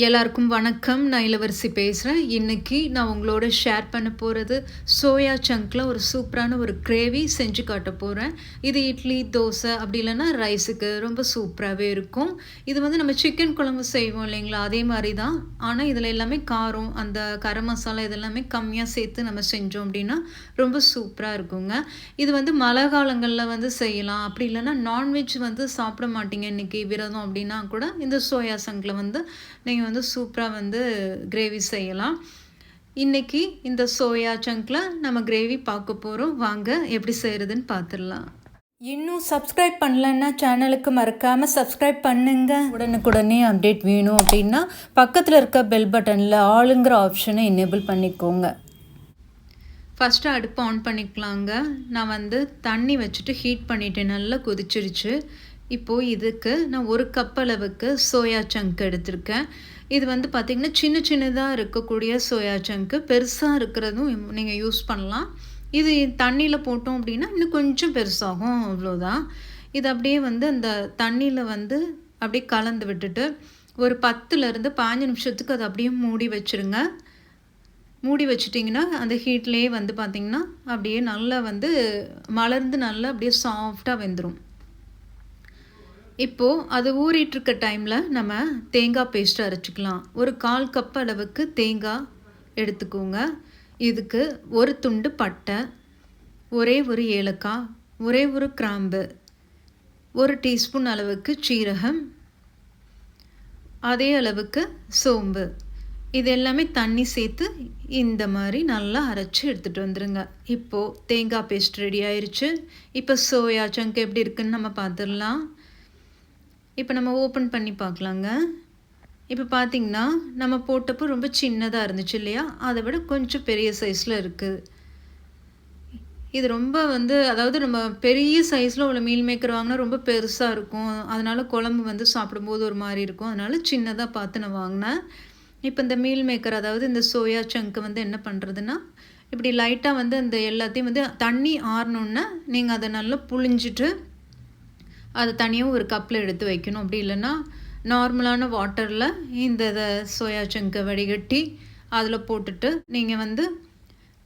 எல்லாருக்கும் வணக்கம். நான் இளவரசி பேசுகிறேன் இன்றைக்கி நான் உங்களோட ஷேர் பண்ண போகிறது சோயா சங்கில் ஒரு சூப்பரான ஒரு கிரேவி செஞ்சு காட்ட போகிறேன் இது இட்லி தோசை அப்படி இல்லைன்னா ரைஸுக்கு ரொம்ப சூப்பராகவே இருக்கும். இது வந்து நம்ம சிக்கன் குழம்பு செய்வோம் இல்லைங்களா? அதே மாதிரி தான் ஆனால் இதில் எல்லாமே காரம் அந்த கரம் மசாலா இதெல்லாமே கம்மியாக சேர்த்து நம்ம செஞ்சோம் அப்படின்னா ரொம்ப சூப்பராக இருக்குங்க. இது வந்து மழை காலங்களில் வந்து செய்யலாம். அப்படி இல்லைன்னா நான்வெஜ் வந்து சாப்பிட மாட்டீங்க. இன்றைக்கி விரதம் அப்படின்னா கூட இந்த சோயா சங்கில் வந்து நீங்கள் வந்து சூப்பராக வந்து கிரேவி செய்யலாம். இன்றைக்கி இந்த சோயா சங்கில் நம்ம கிரேவி பார்க்க போகிறோம் வாங்க எப்படி செய்கிறதுன்னு பார்த்துடலாம். இன்னும் சப்ஸ்கிரைப் பண்ணலன்னா சேனலுக்கு மறக்காமல் சப்ஸ்கிரைப் பண்ணுங்க. உடனுக்குடனே அப்டேட் வேணும் அப்படின்னா பக்கத்தில் இருக்க பெல் பட்டனில் ஆளுங்கிற ஆப்ஷனை எனேபிள் பண்ணிக்கோங்க. ஃபஸ்ட்டு அடுப்பு ஆன் பண்ணிக்கலாங்க. நான் வந்து தண்ணி வச்சுட்டு ஹீட் பண்ணிட்டேன் நல்லா கொதிச்சிருச்சு. இப்போது இதுக்கு நான் ஒரு கப் அளவுக்கு சோயா சங்க் எடுத்திருக்கேன். இது வந்து பார்த்திங்கன்னா சின்ன சின்னதாக இருக்கக்கூடிய சோயா சங்க்கு பெருசாக இருக்கிறதும் நீங்கள் யூஸ் பண்ணலாம். இது தண்ணியில் போட்டோம் அப்படின்னா இன்னும் கொஞ்சம் பெருசாகும் அவ்வளோதான் இது அப்படியே வந்து அந்த தண்ணியில் வந்து அப்படியே கலந்து விட்டுட்டு ஒரு பத்துலேருந்து பாஞ்சு நிமிஷத்துக்கு அதை அப்படியே மூடி வச்சுருங்க. மூடி வச்சிட்டிங்கன்னா அந்த ஹீட்லேயே வந்து பார்த்திங்கன்னா அப்படியே நல்லா வந்து மலர்ந்து நல்லா அப்படியே சாஃப்டாக வெந்துடும் இப்போது அது ஊறிட்டுருக்க டைமில் நம்ம தேங்காய் பேஸ்ட்டு அரைச்சிக்கலாம். ஒரு கால் கப் அளவுக்கு தேங்காய் எடுத்துக்கோங்க. இதுக்கு ஒரு துண்டு பட்டை ஒரே ஒரு ஏலக்காய் ஒரே ஒரு கிராம்பு ஒரு டீஸ்பூன் அளவுக்கு சீரகம் அதே அளவுக்கு சோம்பு. இது எல்லாமே தண்ணி சேர்த்து இந்த மாதிரி நல்லா அரைச்சி எடுத்துகிட்டு வந்துடுங்க இப்போது தேங்காய் பேஸ்ட் ரெடி ஆயிடுச்சு இப்போ சோயா சங்க் எப்படி இருக்குன்னு நம்ம பார்த்துடலாம். இப்போ நம்ம ஓப்பன் பண்ணி பார்க்கலாங்க. இப்போ பார்த்திங்கன்னா நம்ம போட்டப்போ ரொம்ப சின்னதாக இருந்துச்சு இல்லையா? அதை விட கொஞ்சம் பெரிய சைஸில் இருக்குது இது ரொம்ப வந்து அதாவது நம்ம பெரிய சைஸில் உள்ள மீல் மேக்கர் வாங்கினா ரொம்ப பெருசாக இருக்கும். அதனால் குழம்பு வந்து சாப்பிடும்போது ஒரு மாதிரி இருக்கும். அதனால் சின்னதாக பார்த்து நான் வாங்கினேன். இப்போ இந்த மீல் மேக்கர் அதாவது இந்த சோயா சங்க்கு வந்து என்ன பண்ணுறதுன்னா இப்படி லைட்டாக வந்து அந்த எல்லாத்தையும் வந்து தண்ணி ஆறணுன்னா நீங்கள் அதை நல்லா புழிஞ்சிட்டு அதை தனியாக ஒரு கப்பில் எடுத்து வைக்கணும். அப்படி இல்லைன்னா நார்மலான வாட்டரில் இந்த இதை சோயா சங்கை வடிகட்டி அதில் போட்டுட்டு நீங்கள் வந்து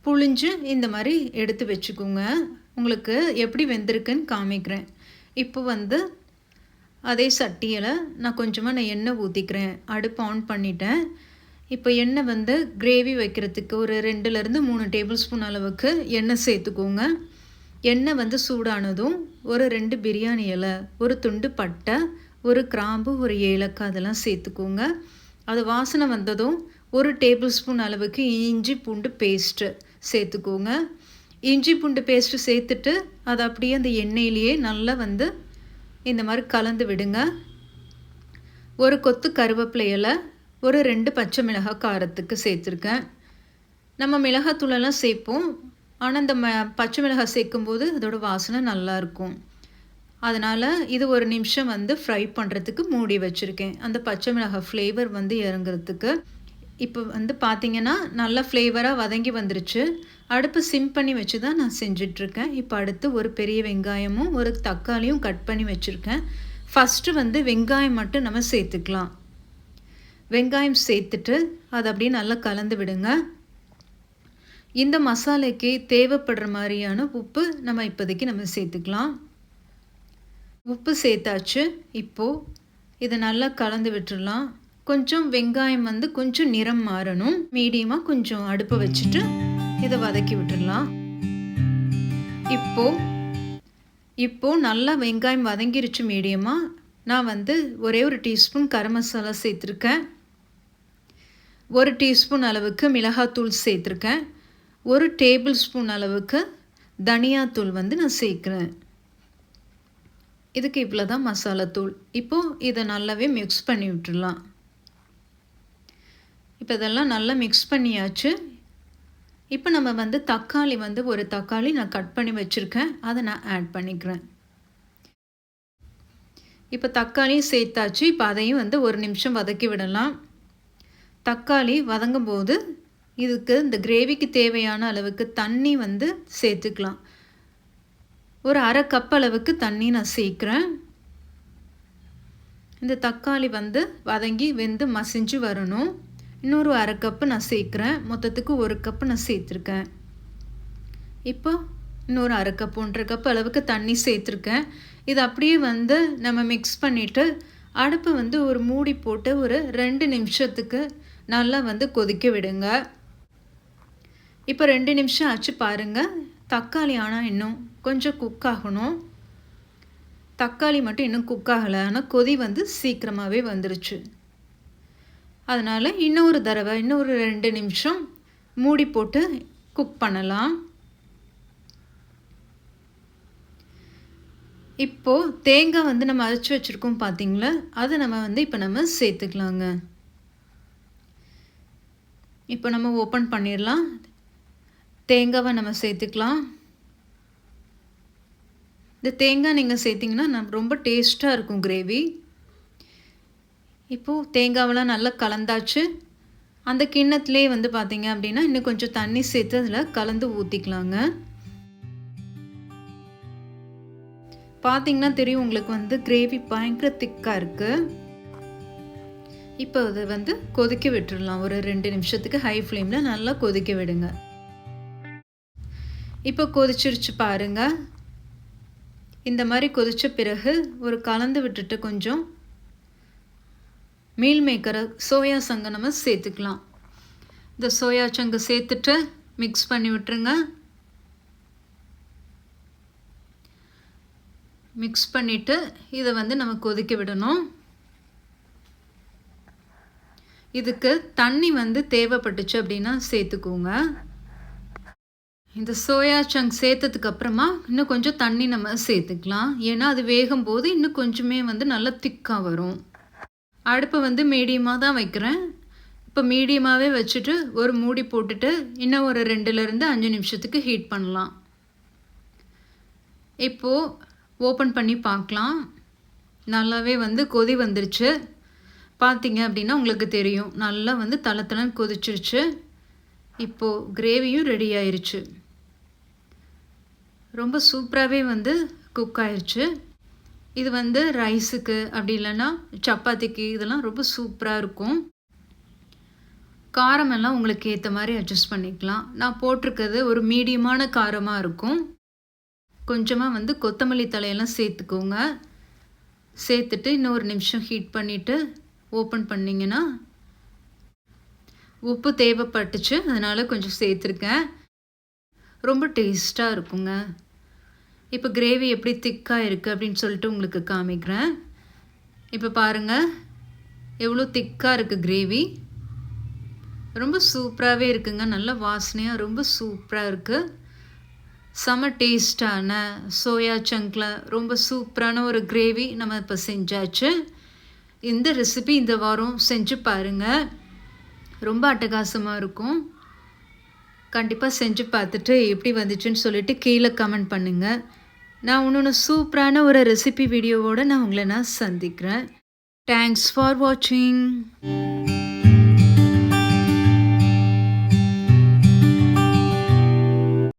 புழிஞ்சு இந்த மாதிரி எடுத்து வச்சுக்கோங்க. உங்களுக்கு எப்படி வெந்திருக்குன்னு காமிக்கிறேன். இப்போ வந்து அதே சட்டியில் நான் கொஞ்சமாக நான் எண்ணெய் ஊற்றிக்கிறேன் அடுப்பு ஆன் பண்ணிட்டேன். இப்போ எண்ணெய் வந்து கிரேவி வைக்கிறதுக்கு ஒரு ரெண்டுலேருந்து மூணு டேபிள் ஸ்பூன் அளவுக்கு எண்ணெய் சேர்த்துக்கோங்க. எண்ணெய் வந்து சூடானதும் ஒரு ரெண்டு பிரியாணி இலை ஒரு துண்டு பட்டை ஒரு கிராம்பு ஒரு ஏலக்காய் அதெல்லாம் சேர்த்துக்கோங்க. அது வாசனை வந்ததும் ஒரு டேபிள் ஸ்பூன் அளவுக்கு இஞ்சி பூண்டு பேஸ்ட்டு சேர்த்துக்கோங்க. இஞ்சி பூண்டு பேஸ்ட்டு சேர்த்துட்டு அதை அப்படியே அந்த எண்ணெயிலேயே நல்லா வந்து இந்த மாதிரி கலந்து விடுங்க. ஒரு கொத்து கருவேப்பிலை இலை ஒரு ரெண்டு பச்சை மிளகாய் காரத்துக்கு சேர்த்துருக்கேன். நம்ம மிளகாத்தூளெல்லாம் சேர்ப்போம். ஆனால் இந்த ம பச்சை மிளகாய் சேர்க்கும்போது அதோடய வாசனை நல்லாயிருக்கும் அதனால் இது ஒரு நிமிஷம் வந்து ஃப்ரை பண்ணுறதுக்கு மூடி வச்சுருக்கேன். அந்த பச்சை மிளகாய் ஃப்ளேவர் வந்து இறங்குறதுக்கு. இப்போ வந்து பார்த்திங்கன்னா நல்லா ஃப்ளேவராக வதங்கி வந்துருச்சு. அடுப்பு சிம் பண்ணி வச்சு தான் நான் செஞ்சிட்ருக்கேன். இப்போ அடுத்து ஒரு பெரிய வெங்காயமும் ஒரு தக்காளியும் கட் பண்ணி வச்சுருக்கேன். ஃபஸ்ட்டு வந்து வெங்காயம் மட்டும் நம்ம சேர்த்துக்கலாம். வெங்காயம் சேர்த்துட்டு அதை அப்படியே நல்லா கலந்து விடுங்க. இந்த மசாலைக்கு தேவைப்படுற மாதிரியான உப்பு நம்ம இப்போதைக்கு நம்ம சேர்த்துக்கலாம். உப்பு சேர்த்தாச்சு. இப்போது இதை நல்லா கலந்து விட்டுடலாம். கொஞ்சம் வெங்காயம் வந்து கொஞ்சம் நிறம் மாறணும். மீடியமாக கொஞ்சம் அடுப்பை வச்சுட்டு இதை வதக்கி விட்டுடலாம். இப்போது இப்போது நல்லா வெங்காயம் வதங்கிருச்சு மீடியமாக நான் வந்து ஒரே ஒரு டீஸ்பூன் கரம் மசாலா சேர்த்துருக்கேன். ஒரு டீஸ்பூன் அளவுக்கு மிளகாத்தூள் சேர்த்துருக்கேன். ஒரு டேபிள் ஸ்பூன் அளவுக்கு தனியாத்தூள் வந்து நான் சேர்க்குறேன். இதுக்கு இவ்வளோ தான் மசாலாத்தூள். இப்போது இதை நல்லாவே மிக்ஸ் பண்ணி விட்டுடலாம். இப்போ இதெல்லாம் நல்லா மிக்ஸ் பண்ணியாச்சு. இப்போ நம்ம வந்து தக்காளி வந்து ஒரு தக்காளி நான் கட் பண்ணி வச்சுருக்கேன். அதை நான் ஆட் பண்ணிக்கிறேன். இப்போ தக்காளியும் சேர்த்தாச்சு. இப்போ அதையும் வந்து ஒரு நிமிஷம் வதக்கி விடலாம். தக்காளி வதங்கும் போது இதுக்கு இந்த கிரேவிக்கு தேவையான அளவுக்கு தண்ணி வந்து சேர்த்துக்கலாம். ஒரு அரை கப் அளவுக்கு தண்ணி நான் சேர்க்குறேன். இந்த தக்காளி வந்து வதங்கி வெந்து மசிஞ்சு வரணும். இன்னொரு அரை கப்பு நான் சேர்க்குறேன். மொத்தத்துக்கு ஒரு கப்பு நான் சேர்த்துருக்கேன். இப்போ இன்னொரு அரை கப் ஒன்றரை கப் அளவுக்கு தண்ணி சேர்த்துருக்கேன். இது அப்படியே வந்து நம்ம மிக்ஸ் பண்ணிவிட்டு அடுப்பு வந்து ஒரு மூடி போட்டு ஒரு ரெண்டு நிமிஷத்துக்கு நல்லா வந்து கொதிக்க விடுங்க. இப்போ ரெண்டு நிமிஷம் ஆச்சு பாருங்கள் தக்காளி ஆனால் இன்னும் கொஞ்சம் குக் ஆகணும். தக்காளி மட்டும் இன்னும் குக் ஆகலை. ஆனால் கொதி வந்து சீக்கிரமாகவே வந்துருச்சு. அதனால் இன்னொரு தடவை இன்னொரு ரெண்டு நிமிஷம் மூடி போட்டு குக் பண்ணலாம். இப்போது தேங்காய் வந்து நம்ம அரைச்சி வச்சுருக்கோம் பார்த்தீங்களா அதை நம்ம வந்து இப்போ நம்ம சேர்த்துக்கலாங்க. இப்போ நம்ம ஓப்பன் பண்ணிடலாம். தேங்காவை நம்ம சேர்த்துக்கலாம். இந்த தேங்காய் நீங்கள் சேர்த்திங்கன்னா நம்ம ரொம்ப டேஸ்ட்டாக இருக்கும் கிரேவி. இப்போது தேங்காவெல்லாம் நல்லா கலந்தாச்சு. அந்த கிண்ணத்துலேயே வந்து பார்த்தீங்க அப்படின்னா இன்னும் கொஞ்சம் தண்ணி சேர்த்து அதில் கலந்து ஊற்றிக்கலாங்க பார்த்தீங்கன்னா தெரியும் உங்களுக்கு வந்து கிரேவி பயங்கர திக்காக இருக்குது இப்போ அதை வந்து கொதிக்க விட்டுடலாம் ஒரு ரெண்டு நிமிஷத்துக்கு ஹை ஃப்ளேமில் நல்லா கொதிக்க விடுங்க. இப்போ கொதிச்சிருச்சு பாருங்க. இந்த மாதிரி கொதித்த பிறகு ஒரு கலந்து விட்டுட்டு கொஞ்சம் மீல் மேக்கரை சோயா சங்கை நம்ம சேர்த்துக்கலாம். இந்த சோயா சங்கு சேர்த்துட்டு மிக்ஸ் பண்ணி விட்டுருங்க. மிக்ஸ் பண்ணிவிட்டு இதை வந்து நம்ம கொதிக்க விடணும். இதுக்கு தண்ணி வந்து தேவைப்பட்டுச்சு அப்படின்னா சேர்த்துக்கோங்க. இந்த சோயா சங்க் சேர்த்ததுக்கு அப்புறமா இன்னும் கொஞ்சம் தண்ணி நம்ம சேர்த்துக்கலாம். ஏன்னா அது வேகும் போது இன்னும் கொஞ்சமே வந்து நல்லா திக்காக வரும். அடுப்பை வந்து மீடியமாக தான் வைக்கிறேன். இப்போ மீடியமாகவே வச்சுட்டு ஒரு மூடி போட்டுட்டு இன்னும் ஒரு ரெண்டுலேருந்து அஞ்சு நிமிஷத்துக்கு ஹீட் பண்ணலாம். இப்போது ஓப்பன் பண்ணி பார்க்கலாம். நல்லாவே வந்து கொதி வந்துருச்சு. பார்த்தீங்க அப்படின்னா உங்களுக்கு தெரியும். நல்லா வந்து தளத்தளம் கொதிச்சிருச்சு. இப்போது கிரேவியும் ரெடி ஆயிருச்சு. ரொம்ப சூப்பராகவே வந்து குக் ஆயிடுச்சு இது வந்து ரைஸுக்கு அப்படி இல்லைன்னா சப்பாத்திக்கு இதெல்லாம் ரொம்ப சூப்பராக இருக்கும். காரமெல்லாம் உங்களுக்கு ஏற்ற மாதிரி அட்ஜஸ்ட் பண்ணிக்கலாம். நான் போட்டிருக்கிறது ஒரு மீடியமான காரமாக இருக்கும். கொஞ்சமாக வந்து கொத்தமல்லி தலையெல்லாம் சேர்த்துக்கோங்க. சேர்த்துட்டு இன்னொரு நிமிஷம் ஹீட் பண்ணிவிட்டு ஓப்பன் பண்ணிங்கன்னா உப்பு தேவைப்பட்டுச்சு அதனால் கொஞ்சம் சேர்த்துருக்கேன். ரொம்ப டேஸ்ட்டாக இருக்குங்க. இப்போ கிரேவி எப்படி திக்காக இருக்குது அப்படின்னு சொல்லிட்டு உங்களுக்கு காமிக்கிறேன். இப்போ பாருங்கள் எவ்வளோ திக்காக இருக்குது கிரேவி ரொம்ப சூப்பராகவே இருக்குங்க. நல்ல வாசனையாக ரொம்ப சூப்பராக இருக்குது செம டேஸ்டான சோயா சங்கில் ரொம்ப சூப்பரான ஒரு கிரேவி நம்ம இப்போ செஞ்சாச்சு. இந்த ரெசிபி இந்த வாரம் செஞ்சு பாருங்கள் ரொம்ப அட்டகாசமாக இருக்கும். கண்டிப்பாக செஞ்சு பார்த்துட்டு எப்படி வந்துச்சுன்னு சொல்லிட்டு கீழே கமெண்ட் பண்ணுங்கள் நான் இன்னொன்று சூப்பரான ஒரு ரெசிபி வீடியோவோடு நான் உங்களை நான் சந்திக்கிறேன். தேங்க்ஸ் ஃபார் வாட்சிங்